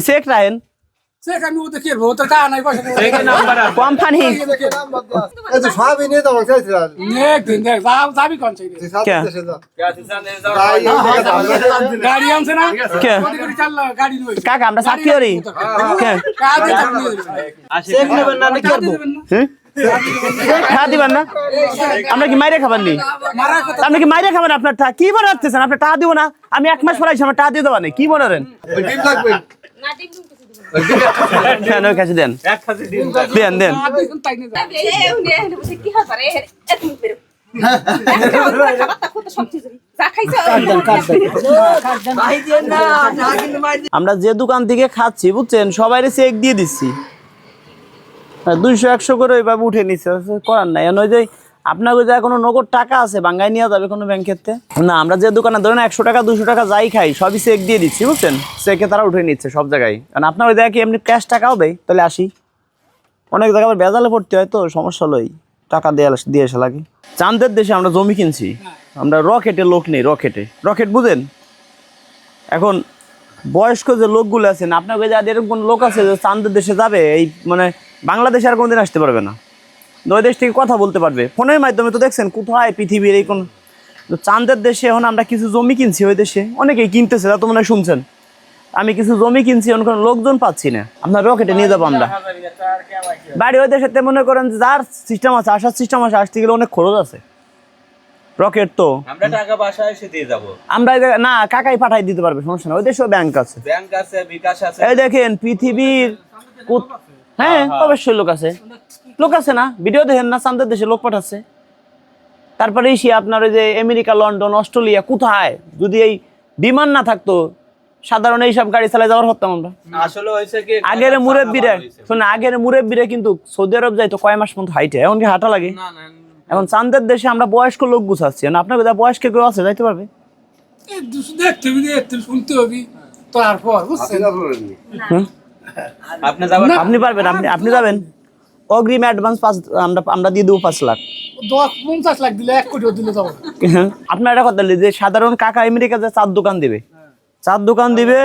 Check রাখেন company. কে? গাড়ি নই কাকা আমরা চাকরি হ্যাঁ? টাকা দিবেন না? আমরা কি মাইরে খাবার নি আপনি কি মাইরে খাবেন আপনার টাকা কি মনে আপনার টাকা দিব না? আমি এক মাস আমার টাকা দিয়ে দেওয়া নেই। কি মনে করেন? ডিম দেন। কাছে আমরা যে দোকান থেকে খাচ্ছি বুঝছেন সবাই চেক দিয়ে দিচ্ছি। দুইশো, একশো করে ওইভাবে উঠে নিচ্ছে করার নাই। ওই যে আপনার যদি কোনো নগদ টাকা আছে বাঙ্গাই নিয়ে যাবে কোনো ব্যাংকের তে? না, আমরা যে দোকানে ধরেন একশো টাকা দুশো টাকা যাই খাই, সবই চেক দিয়ে দিচ্ছি, বুঝছেন? চেকে তারা উঠে নিচ্ছে সব জায়গায়। কারণ আপনার ওই দেখি এমনি ক্যাশ টাকাও দেয়, তাহলে আসি। অনেক জায়গায় বেজালে পড়তে হয় তো, সমস্যা হলোই টাকা দিয়ে দিয়ে আসা লাগে। চাঁদের দেশে আমরা জমি কিনছি। আমরা রকেটে লোক নেই, রকেটে। রকেট বুঝেন? এখন বয়স্ক যে লোকগুলো আছেন আপনার কাছে যাদের এরকম লোক আছে যে চান্দের দেশে যাবে, এই মানে বাংলাদেশে আর কোনোদিন আসতে পারবে না। ওই দেশ থেকে কথা বলতে পারবে। ফোনের মাধ্যমে তো দেখছেন কোথায় পৃথিবীর এই কোন তো চান্দের দেশে এখন আমরা কিছু জমি কিনছি ওই দেশে। অনেকেই কিনতেছে তা তো মনে শুনছেন। আমি কিছু জমি কিনছি এখন কোনো লোকজন পাচ্ছি না। আপনার রকেটে নিয়ে যাব আমরা। বাড়ি ওই দেশে মনে করেন যার সিস্টেম আছে আসার সিস্টেম আছে আসতে গেলে অনেক খরচ আছে। রকেট তো। আমরা টাকা বাসায় এসে দিয়ে যাব। আমরা না কাকাই পাঠাই দিতে পারবে সমস্যা না ওই দেশেও ব্যাংক আছে। ব্যাংক আছে বিকাশ আছে। এই দেখেন পৃথিবীর হ্যাঁ অবশ্যই লোক আছে। লোক আছে না? ভিডিও দেখেন না চান্দের দেশে লোক পাঠাচ্ছে। তারপরে এসে আপনার ওই যে আমেরিকা লন্ডন অস্ট্রেলিয়া কোথায়? যদি এই বিমান না থাকতো সাধারণ এইসব গাড়ি চালাই যাওয়ার হতাম আমরা। আসলে হয়েছে কি আগের মুরব্বীরা শোনা আগের মুরব্বীরা কিন্তু সৌদি আরব যাইতো কয় মাস মতো হাইটে এখন কি হাঁটা লাগে? না না এখন চান্দের দেশে আমরা বয়স্ক লোক গুছাচ্ছি না আপনার কোথায় বয়স্ক কেউ আছে যাইতে পারবে? দেখতে হবে দেখতে শুনতে হবে তারপর বুঝছেন? হুম? আপনি যাবেন? আপনি পারবেন আপনি আপনি যাবেন? অগ্রিম অ্যাডভান্স পাঁচ আমরা আমরা দিয়ে দেবো পাঁচ লাখ। পঞ্চাশ লাখ দিলে এক কোটিও দিলে যাব আপনার একটা কথা যে সাধারণ কাকা আমেরিকা যে চার দোকান দিবে চার দোকান দিবে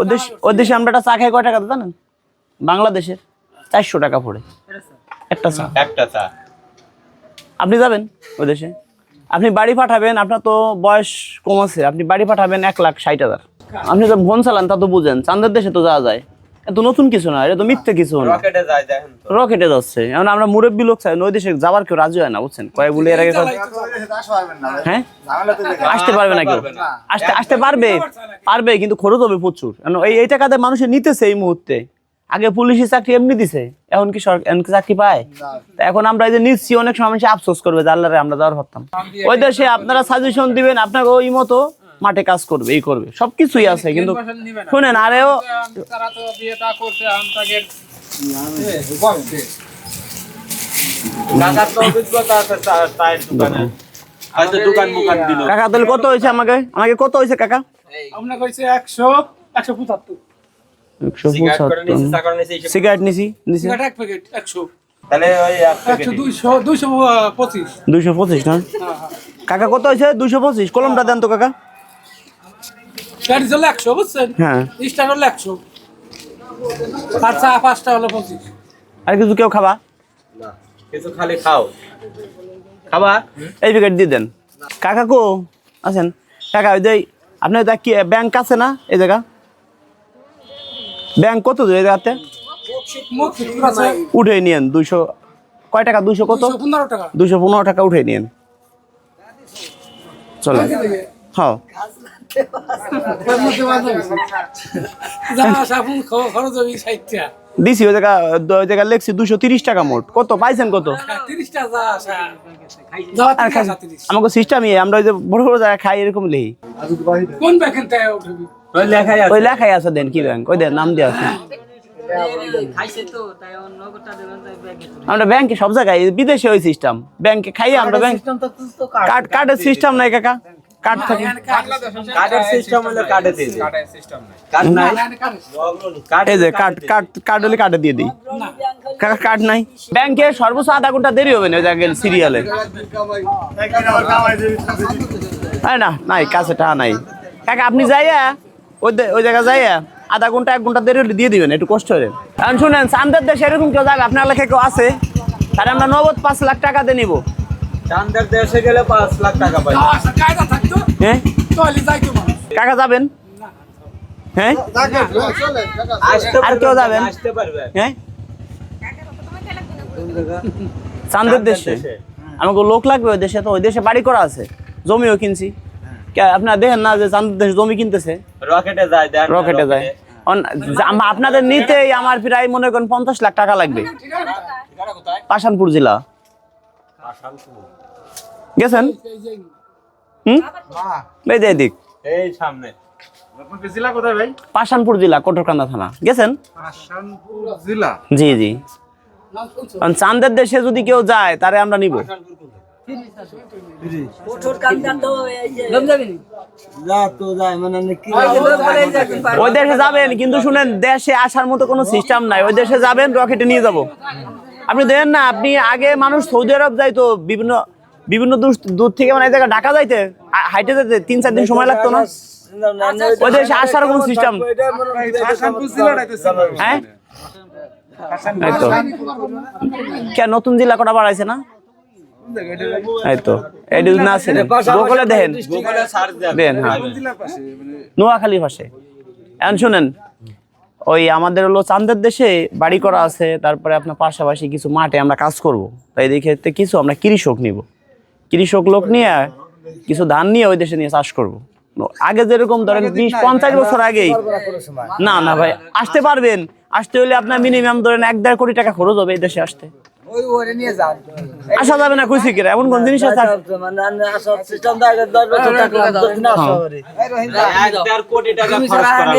ওদেশ ওদেশে আমরা একটা চা খাই কয় টাকা জানেন? বাংলাদেশের চারশো টাকা পড়ে। একটা চা। একটা চা। আপনি যাবেন ওই দেশে? আপনি বাড়ি পাঠাবেন আপনার তো বয়স কম আছে আপনি বাড়ি পাঠাবেন এক লাখ ষাট হাজার। আপনি তো ফোন চালান তা তো বুঝেন। চান্দের দেশে তো যাওয়া যায়। এত নতুন কিছু না এটা তো মিথ্যে কিছু না। রকেটে যায় দেখেন তো। রকেটে যাচ্ছে। এখন আমরা মুরব্বী লোক চাই ওই দেশে যাবার কেউ রাজি হয় না বুঝছেন? বলে এর আগে হ্যাঁ আসতে পারবে না কেউ। আসতে আসতে পারবে পারবে কিন্তু খরচ হবে প্রচুর। এই এই টাকাতে মানুষে নিতেছে এই মুহূর্তে। আগে পুলিশের চাকরি এমনি দিছে এখন কি সরকার এখন চাকরি পায়? তা এখন আমরা এই যে নিচ্ছি অনেক সময় মানুষ আফসোস করবে যে আল্লাহরে আমরা যাওয়ার পারতাম ওই দেশে আপনারা সাজেশন দিবেন আপনাকে ওই মতো মাঠে কাজ করবে এই করবে সবকিছুই আছে কিন্তু শুনেন আরেও কাকা তাহলে কত হয়েছে আমাকে? আমাকে কত হয়েছে কাকা? আপনার কইছে একশো একশো পঁচাত্তর। একশো এইসব- সিগারেট নিছি সিগারেট এক প্যাকেট একশো। তাহলে ওই পঁচিশ। দুইশো পঁচিশ না? হ্যাঁ হ্যাঁ। কাকা কত হয়েছে? দুইশো পঁচিশ। কলমটা দেন তো কাকা। গাড়ি চলে একশো বুঝছেন? হ্যাঁ। স্টার হলো একশো। আর চা পাঁচটা হলো পঁচিশ। আর কিছু কেউ খাবা? কিছু খালি খাও। খাবা? এই প্যাকেট দিয়ে দেন। কাকা কো? আছেন কাকা ওই যে আপনার এটা কি ব্যাংক আছে না এই জায়গা? ব্যাংক কত দূর এই জায়গাতে? উঠে নিয়েন দুইশো। কয় টাকা? দুইশো কত? দুইশো পনেরো টাকা। দুইশো পনেরো টাকা উঠে নিয়েন। চলো যা সাবুন খ- খরচ হবে ষাটটা দিছি ওই জায়গা ওই জায়গা লেখছি দুশো তিরিশ টাকা মোট। কত? পাইছেন কত? আমাকে সিস্টেমই আমরা ওই যে বড় বড় জায়গায় খাই এরকম উঠবি ওই লেখাই আছে। ওই লেখাই আছে দেন কি ব্যাংক? ওই দেন নাম দিয়ে আছে। আমরা ব্যাংকে সব জায়গায় বিদেশে ওই সিস্টেম ব্যাংকে খাই আমরা ব্যাংক কার্ড কার্ডের সিস্টেম নাই কাকা। কার্ড থাকে। কার্ডের সিস্টেম হলো কার্ডে দিয়ে দিই। কার্ড নাই? কার্ড এই যে কার্ড কার্ড কার্ড হলে কার্ডে দিয়ে দিই। কার্ড নাই। ব্যাংকে সর্বোচ্চ আধা ঘণ্টা দেরি হবে না ওই জায়গায় সিরিয়ালে না না নাই কাছে টাকা নাই। কাকা আপনি যাইয়া ওই ওই জায়গায় যাইয়া আধা ঘণ্টা এক ঘণ্টা দেরি হলে দিয়ে দিবেন একটু কষ্ট হলে। এখন শুনেন চান্দের দেশে এরকম কেউ যাবে আপনার লেখা কেউ আছে? তাহলে আমরা নগদ পাঁচ লাখ টাকা দিয়ে নিবো। চান্দের দেশে গেলে পাঁচ লাখ টাকা পাই আচ্ছা হ্যাঁ কাকা যাবেন হ্যাঁ আর কেউ যাবেন? আসতে পারবে হ্যাঁ চান্দের দেশে আমাকে লোক লাগবে ওই দেশে তো ওই দেশে বাড়ি করা আছে জমিও কিনছি আপনারা দেখেন না যে চান্দের দেশে জমি কিনতেছে রকেটে যায় রকেটে যায় আপনাদের নিতেই আমার প্রায় মনে করেন পঞ্চাশ লাখ টাকা লাগবে পাশানপুর জেলা গেছেন? হুম? এই যে এদিক। এই সামনে। পাশানপুর জেলা কোটরকান্দা থানা। গেছেন? জি জি। কারণ চান্দের দেশে যদি কেউ যায় তারে আমরা নিব। ওই দেশে যাবেন কিন্তু শুনেন দেশে আসার মতো কোনো সিস্টেম নাই। ওই দেশে যাবেন রকেটে নিয়ে যাব। আপনি দেখেন না আপনি আগে মানুষ সৌদি আরব যাইতো বিভিন্ন বিভিন্ন দূর দূর থেকে মানে এই জায়গায় ঢাকা যাইতে হাইটে যেতে তিন চার দিন সময় লাগতো না? ওই দেশে আসার কোনো সিস্টেম হ্যাঁ কে নতুন জেলা কটা বাড়াইছে না? এই তো। এই না ছিলেন গোকলে দেখেন। দেন হ্যাঁ। নোয়াখালীর পাশে। এখন শুনেন, ওই আমাদের হলো চান্দের দেশে বাড়ি করা আছে, তারপরে আপনার পাশাপাশি কিছু মাঠে আমরা কাজ করব। তাই দেখে কিছু আমরা কৃষক নিব। কৃষক লোক নিয়ে কিছু ধান নিয়ে ওই দেশে নিয়ে চাষ করব। আগে যেরকম ধরেন বিশ পঞ্চাশ বছর আগেই। না না ভাই আসতে পারবেন। আসতে হলে আপনার মিনিমাম ধরেন এক দেড় কোটি টাকা খরচ হবে এই দেশে আসতে। আসা যাবে না কইছি কিরা? এমন কোন জিনিস আছে? কোটি টাকা খরচ করা লাগবে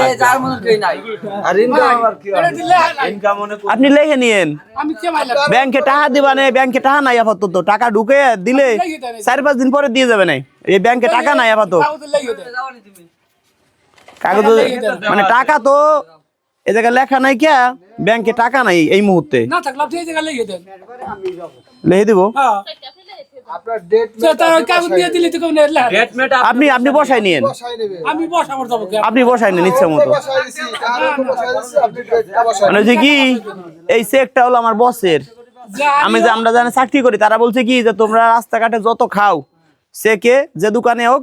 ইনকাম মনে আপনি লেখে নিয়েন। আমি কে মাইলাম ব্যাংকে টাকা দিবা নেই ব্যাংকে টাকা নাই আপাতত। টাকা ঢুকে দিলে চার পাঁচ দিন পরে দিয়ে যাবে নাই। এই ব্যাংকে টাকা নাই আপাতত। কাগজ মানে টাকা তো এ জায়গায় লেখা নাই কে? ব্যাংকে টাকা নাই এই মুহূর্তে। না থাকলে আপনি এই জায়গায় লাগিয়ে দেন। লিখে দিব? হ্যাঁ। লেখা আপনি আপনি বসাই নিয়েন। আপনি বসাই নেন ইচ্ছে মতো। মানে হচ্ছে কি এই চেকটা হলো আমার বসের। আমি যে আমরা জানি চাকরি করি তারা বলছে কি যে তোমরা রাস্তাঘাটে যত খাও চেকে যে দোকানে হোক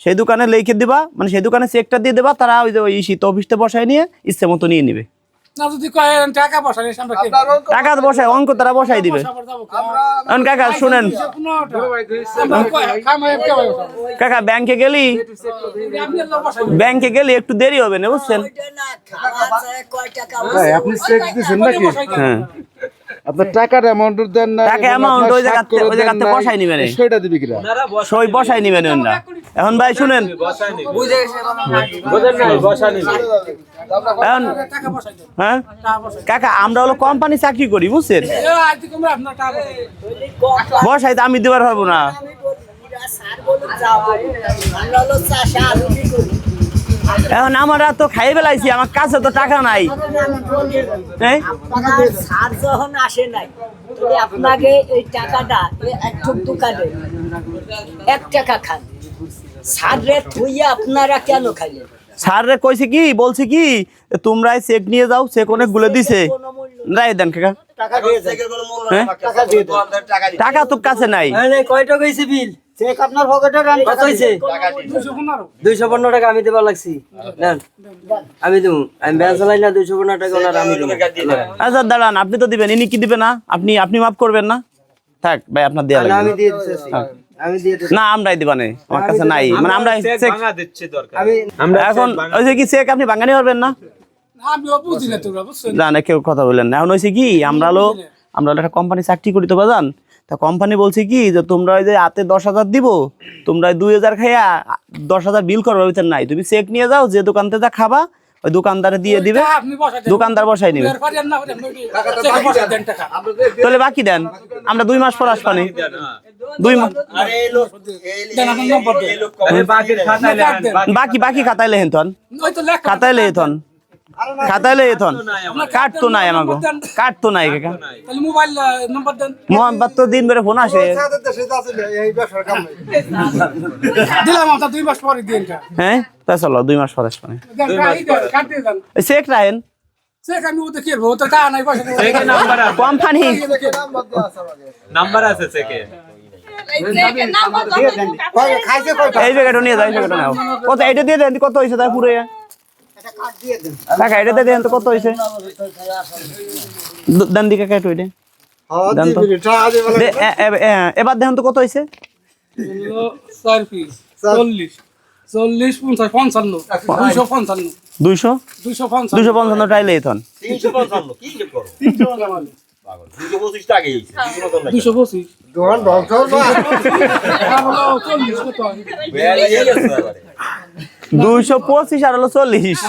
সেই দোকানে লিখে দিবা মানে সেই দোকানে চেকটা দিয়ে দেবা তারা ওই যে ওই শীত অফিসতে বসায় নিয়ে ইচ্ছে মতো নিয়ে নিবে। না যদি কয় টাকা বসায় অঙ্ক তারা বসাই দিবে। কাকা শুনেন। কাকা ব্যাংকে গেলি? আপনি ব্যাংকে গেলে একটু দেরি হবে না বুঝছেন? আপনি চেক দিছেন নাকি? হ্যাঁ। আপনার টাকার অ্যামাউন্ট দেন না টাকা amount ওই জায়গাতে- ওই জায়গাতে বসাই নিবেন। সেটা দিবি কিরা সই বসাই নিবেন ওনরা। এখন ভাই শুনেন। নিবে। বুঝেন নাই বসা নিবে এখন টাকা বসাই দেন। হ্যাঁ? কাকা আমরা হলো কোম্পানি চাকরি করি বুঝছেন? এ আজ থেকে আমরা আপনার টাকা বসাই বসাই তো আমি দিবার পারব না। এখন আমরা তো খাই বেলাইছি আমার কাছে তো টাকা নাই। হ্যাঁ? সার যখন আসে নাই আপনাকে এই টাকাটা একটু দোকানে এক টাকা খান। সার রে থুইয়া আপনারা কেন খাইলেন? স্যার রে কইছে কি বলছে কি তোমরা চেক নিয়ে যাও চেক অনেকগুলো দিছে। রাই দেন কাকা। হ্যাঁ? টাকা তো কাছে নাই। বিল? চেক আপনার পকেটে রান কত হইছে? দুশো পনেরো। দুইশো পনেরো টাকা আমি দেবার লাগছি। নেন আমি দেবো। আমি ব্যাংক চালাই না দুইশো পনেরো টাকা ওনার আমি দেবো। আচ্ছা দাঁড়ান আপনি তো দিবেন ইনি কি দিবে না? আপনি আপনি মাফ করবেন না? থাক ভাই আপনার লাগবে। দিয়ে আমি দিয়ে দিতেছি। না আমরাই দিবানে আমার কাছে নাই। মানে আমরা চেক চেক ভাঙা দিচ্ছি দরকার। আমি এখন ওই যে কি চেক আপনি বাঙালি পারবেন না? কেউ কথা বললেন না। এখন হয়েছে কি আমরা হলো আমরা হলো একটা কোম্পানি চাকরি করি তো বাজান। তা কোম্পানি বলছে কি যে তোমরা ওই যে হাতে দশ হাজার দিব তোমরা দুই হাজার খাইয়া দশ হাজার বিল করবার ভিতর নাই। তুমি চেক নিয়ে যাও যে দোকানতে যা খাবা ওই দোকানদারে দিয়ে দিবে। দোকানদার বসাই নিবে। তাহলে বাকি দেন। আমরা দুই মাস পর আসবানি। দুই মাস বাকি- বাকি খাতায় লেহেন তন খাতায় লেহেন লই এথন কাট তো নাই আমাকে কাট তো নাই কাকা। তাহলে মোবাইল নাম্বার দেন। মোহাম্মদ তো দিন বেড়ে ফোন আসে। সাথে দেশে আছে এই ব্যবসার কাম নাই দিলাম আপনার দুই মাস পরে দিন হ্যাঁ তা চলো দুই মাস পরে। শুনে কাটতে দেন। চেক রাখেন। নাম্বার আছে। এই জায়গাটা নিয়ে কত এটা দিয়ে দেন কত হয়েছে তাই পুরো? কাকা এটা দিয়ে দেন তো কত হয়েছে দেন দিকে কাটো এটা। হ্যাঁ দেন তো। এবার দেখেন তো কত হয়েছে চল্লিশ চল্লিশ পঞ্চাশ পঞ্চান্ন দুইশো পঞ্চান্ন দুইশো? দুইশো পঞ্চান্ন। দুশো পঞ্চান্ন টাইলে এথন তিনশো পঞ্চান্ন কি করো? দুইশো পঁচিশ দুইশো পঁচিশ আর হলো চল্লিশ।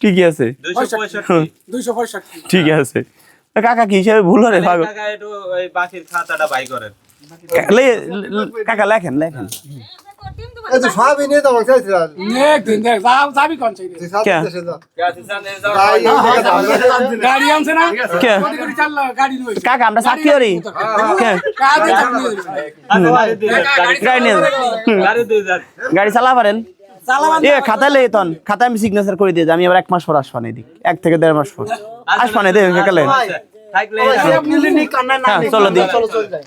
ঠিকই আছে। ঠিক আছে। কাকা কি হিসাবে ভুল হলে ভাগ টাকা একটু ওই বাকির খাতাটা বাই করেন। কাকা লেখেন লেখেন। কাকা আমরা সাক্ষী করি নিয়ে যাবে। আচ্ছা, গাড়ি যান, গাড়ি- চালা পারেন। চালাবান এ খাতায় লে তন। খাতায় আমি সিগনেচার করে দিয়ে আমি আবার এক মাস পর আসবান এদিক। এক থেকে দেড় মাস পর। আসবান এদিক কাকা লেন থাকলে হ্যাঁ চলো দিন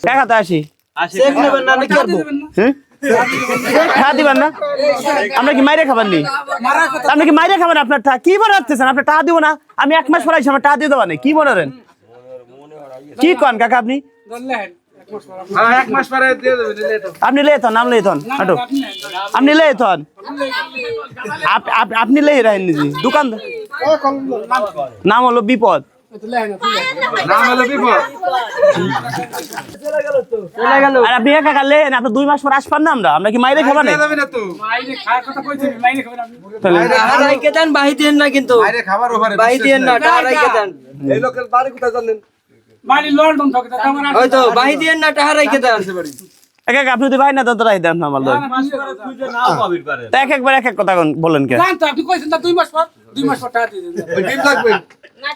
কাকা তো আসি? হ্যাঁ? দিবেন না? আমরা কি মাইরে খাবার নি? আপনি কি মাইরে খাবেন? আপনার টা কি মনে হচ্ছেন আপনার টাকা দিব না? আমি এক মাস পর আমার টাকা দিয়ে দেওয়া নেই। কি মনে করেন? কি কন কাকা আপনি? এক মাস আপনি- হ্যাঁ, পরে দিয়ে নাম আপনি নেন। আপনি আপ- আপ- আপনি লেই রাখেন নিজে দোকান নাম হলো বিপদ লেন আপনি নাম হলো বিপদ আর আপনি একা কাকা লেন আপনি দুই মাস পর আসবেন না আমরা আমরা কি মাইরে খাবেন না কিন্তু খাবার বাহি দিয়েন না এই লোকের বাড়ি কোথায় জানেন মাইনে লন্ডন থেকে ওই তো বাহি দিয়ে না টাকা রাইকে দেন এক এক আপনি তো ভাই না তো রাই দেন আমার লোক এক একবার এক এক কথা কোন- বলেন কে? জান আপনি কইছেন না দুই মাস পর দুই মাস পর টাকা দিয়ে দেন। লাগবে? না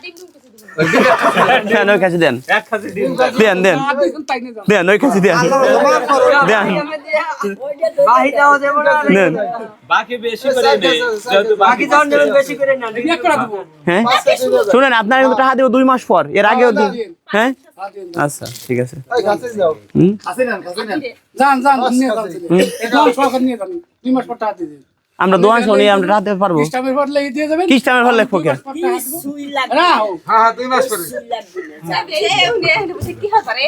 দেন ওই কাছে দেন। দেন। দেন দেন। ওই কাছে দেন। দেন। দেন। বাকি বেশি করে নেই যেহেতু বাকি বাকি দেওয়ার জন্য বেশি করে না এক করে দেবো। হ্যাঁ? শুনেন আপনার কিন্তু টাকা দেবো দুই মাস পর। এর আগেও হ্যাঁ? আচ্ছা ঠিক আছে। এই কাছে যাও হুম? যান যান নিয়ে যান। একদম সরকার নিয়ে যান। দুই মাস পর টাকা দিয়ে দেন। আমরা দোয়া শুনি আমরা রাতে পারব খ্রিস্টামের পর লেগে দিয়ে যাবেন খ্রিস্টানের ভালো লেখবো কে সুই লাগবে হ্যাঁ হ্যাঁ দুই মাস পরে লাগবে না যাবে উনি কি হবে রে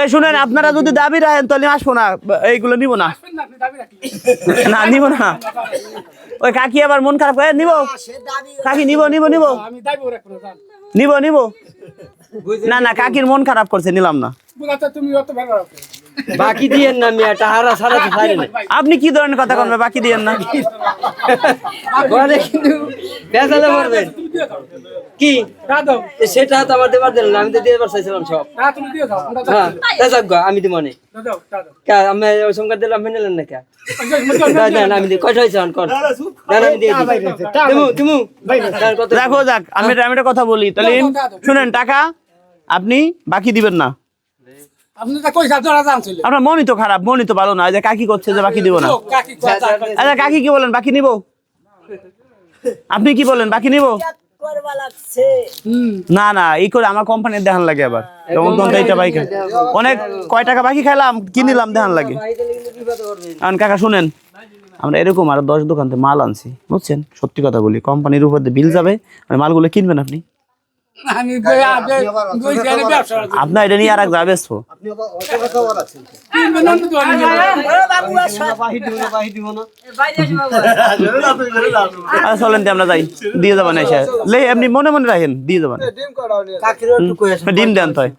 এই শুনেন, আপনারা যদি দাবি রাখেন, তাহলে আসব না। এইগুলো নিব না। না, নিব না। ওই কাকি আবার মন খারাপ করে নিব। কাকি, নিব নিব নিব। নিব নিব। না না, কাকির মন খারাপ করছে, নিলাম না। তুমি বাকি দিয়েন না মিয়া টাহারা সারা তো ছাড়ে না। আপনি কি ধরনের কথা বলবেন বাকি দিয়েন না। ঘরে কিন্তু বেজালে পড়বেন কি? সেটা তো আমার দেবার দিলেন আমি তো দিয়ে বার চাইছিলাম সব। টাকা তুমি দিয়ে দাও হ্যাঁ আমি দিব মানে দাও টাকা কে আমি ওই সংখ্যা দিলাম আপনি নিলেন না কে? আচ্ছা, না না না, আমি কয়টা হয়েছে কর। না না, আমি দিয়ে দিই। দিমু দিমু। তার কত দেখো যাক আমি আমি একটা কথা বলি তাহলে শুনেন টাকা আপনি বাকি দিবেন না আপনি তো কইসা জোড়া জানছিল আপনার মনই তো খারাপ মনই তো ভালো না। যে কাকি করছে যে বাকি দিব না। কাকি আচ্ছা কাকি কি বলেন বাকি নিব? আপনি কি বলেন বাকি নিব? না না এই করে আমার কোম্পানির দেখান লাগে আবার। অনেক কয় টাকা বাকি খাইলাম কিনিলাম দেখান লাগে। কারণ কাকা শুনেন আমরা এরকম আরও দশ দোকান থেকে মাল আনছি বুঝছেন? সত্যি কথা বলি কোম্পানির উপর দিয়ে বিল যাবে মালগুলো কিনবেন আপনি। আমি আপনার এটা নিয়ে আর এক যাবে চলেন আমরা যাই। দিয়ে যাবেন এসে। লে এমনি মনে মনে রাখেন দিয়ে যাবেন কাকিরও একটু কই আসেন। ডিম দেন তাই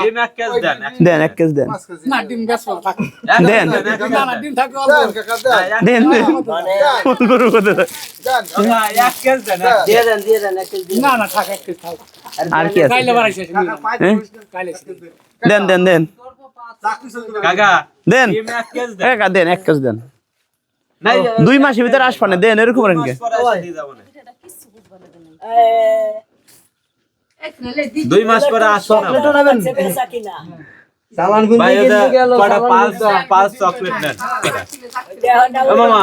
ডিম এক কেজি দেন দেন এক কেজি দেন। না ডিম থাকে। দেন। না না ডিম থাকে দেন দেন ফোন করু করতে কাকা, এক কেজি দেন দিয়ে দেন দিয়ে দেন এক কেজি না না থাকে একটু থাকে। আর কি আছে? কাইলে বাড়াইছে হ্যাঁ? কাইলে দেন দেন। দেন কাকা দেন। দেন। এক দেন। দেন দুই মাসের ভিতরে আসবে না দেন এরকম রেন কে পরে এসে দিয়ে যাব না। এ, দুই মাস পরে আসবে না। বাচ্চা বেচা কিনা? চালান কিন্তু ভাই গেল কটা পাঁচ পাঁচ চকলেট নেন। মামা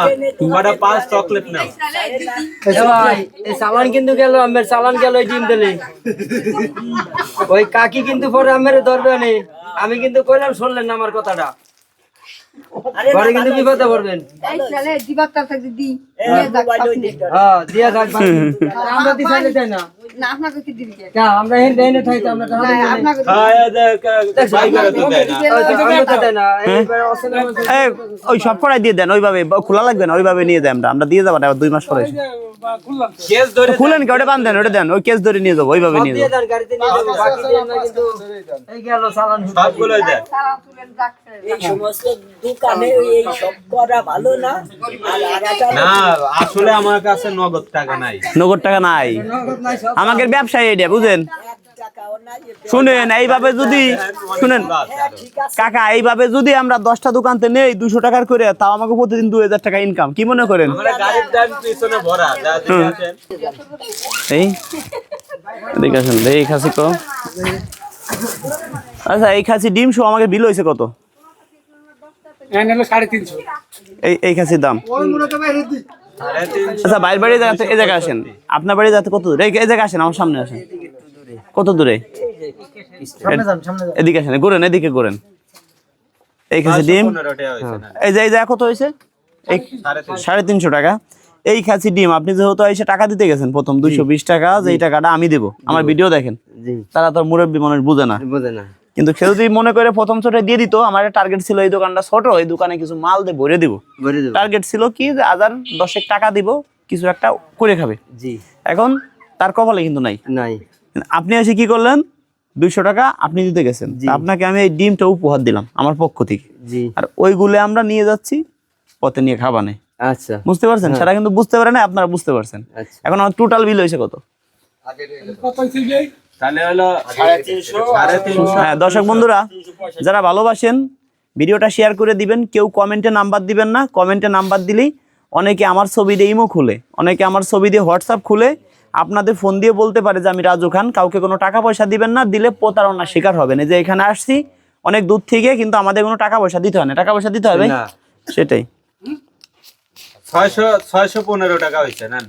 কটা পাঁচ চকলেট নেন ভাই এই চালান কিন্তু গেল আমার চালান গেল ওই ডিম দিলে। ওই কাকি কিন্তু পরে আমার ধরবে নি। আমি কিন্তু কইলাম শুনলেন না আমার কথাটা। আরে পরে কিন্তু বিপদে পড়বেন। ওই দিকটা। হ্যাঁ দিয়া থাক বাকি। আমরা দি তাই না না। হ্যাঁ এই যে কা- ভাই করে তো দেয় ওই তো আমরা সব করাই দিয়ে দেন ওইভাবে খোলা লাগবে না ওইভাবে নিয়ে যাই আমরা। আমরা দিয়ে যাব না দুই মাস পরে। খুলেন কি ওটা বান দেন ওটা দেন ওই কেস ধরে নিয়ে যাব ওইভাবে নিয়ে যাব। আসলে আমার কাছে নগদ টাকা নাই। নগদ টাকা নাই। আমাদের ব্যবসায়ী এটা বুঝেন? শুনেন এইভাবে যদি শুনেন কাকা এইভাবে যদি আমরা দশটা দোকানতে নেই দুশো টাকার করে তাও আমাকে প্রতিদিন দুই হাজার টাকা ইনকাম কি মনে করেন? আসেন। এই এদিকে আসেন এই খাসি কো। আচ্ছা এই খাসি ডিম শো আমাকে বিল হয়েছে কত? সাড়ে তিনশো। এই এই খাসির দাম। আচ্ছা বাইরের বাড়ি যাতে এই জায়গায় আসেন। আপনার বাড়ি যাতে কত দূরে? এই জায়গায় আসেন আমার সামনে আসেন। কত দূরে? এদিকে আসেন ঘুরেন এদিকে ঘুরেন। এই খাসি ডিম? পনেরো টাকা হয়েছে না এই যে এই জায়গা কত হয়েছে? এই সাড়ে তিনশো। টাকা। এই খাসি ডিম আপনি যেহেতু এসে টাকা দিতে গেছেন প্রথম দুইশো বিশ টাকা যে টাকাটা আমি দেবো। আমার ভিডিও দেখেন। তারা তো মুরব্বী মানুষ বুঝে না। বুঝে না। কিন্তু সে যদি মনে করে প্রথম ছোটে দিয়ে দিত আমার টার্গেট ছিল এই দোকানটা ছোট এই দোকানে কিছু মাল দিয়ে ভরে দিব। দেবো। টার্গেট ছিল কি যে হাজার দশেক টাকা দিব কিছু একটা করে খাবে। জি। এখন তার কপালে কিন্তু নাই। নাই। আপনি এসে কি করলেন? দুইশো টাকা আপনি দিতে গেছেন। আপনাকে আমি এই ডিমটা উপহার দিলাম আমার পক্ষ থেকে। জি। আর ওইগুলো আমরা নিয়ে যাচ্ছি পথে নিয়ে খাবানে আচ্ছা। বুঝতে পারছেন? সেটা কিন্তু বুঝতে পারে না আপনারা বুঝতে পারছেন। আচ্ছা। এখন আমার টোটাল বিল হয়েছে কত? তাহলে হলো হ্যাঁ দর্শক বন্ধুরা যারা ভালোবাসেন ভিডিওটা শেয়ার করে দিবেন কেউ কমেন্টে নাম্বার দিবেন না কমেন্টে নাম্বার দিলেই অনেকে আমার ছবি দিয়ে ইমো খুলে অনেকে আমার ছবি দিয়ে হোয়াটসঅ্যাপ খুলে আপনাদের ফোন দিয়ে বলতে পারে যে আমি রাজু খান কাউকে কোনো টাকা পয়সা দিবেন না দিলে প্রতারণার শিকার হবেন। এই যে এখানে আসছি অনেক দূর থেকে কিন্তু আমাদের কোনো টাকা পয়সা দিতে হয় না। টাকা পয়সা দিতে হবে না। সেটাই। ছয়শো ছয়শো পনেরো টাকা হয়েছে নেন।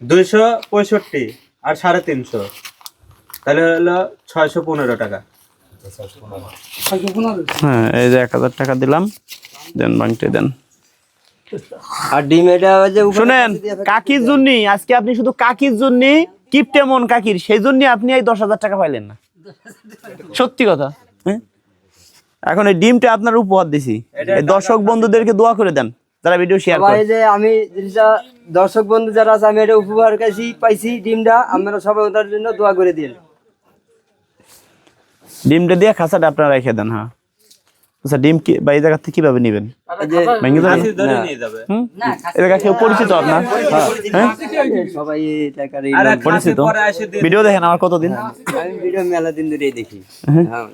দুইশো পঁয়ষট্টি আর সাড়ে তিনশো। তাহলে হলো ছয়শো পনেরো টাকা। হ্যাঁ এই যে এক হাজার টাকা দিলাম। দেন বাংটে দেন। আর ডিম এটা শুনেন কাকির জন্য আজকে আপনি শুধু কাকির জন্য কিপটে মন কাকির সেই জন্য আপনি এই দশ হাজার টাকা পাইলেন না। সত্যি কথা। হ্যাঁ? এখন এই ডিমটা আপনার উপহার দিছি। দর্শক বন্ধুদেরকে দোয়া করে দেন যারা ভিডিও শেয়ার করে। যে আমি যেটা দর্শক বন্ধু যারা আছে আমি এটা উপহার কাছি পাইছি ডিমটা আপনারা সবাই ওটার জন্য দোয়া করে দিন ডিমটা দিয়ে খাসাটা আপনারা রেখে দেন হ্যাঁ। আচ্ছা ডিম কি বা এই জায়গা থেকে কীভাবে নেবেন? এই ভেঙে যাবে কাশি ধরে নিয়ে যাবে। হুম? এই জায়গা কেউ পরিচিত আপনার? হ্যাঁ? লোক। পরিচিত? ভিডিও দেখেন আমার কতদিন? আমি ভিডিও মেলা দিন ধরেই দেখি। হ্যাঁ।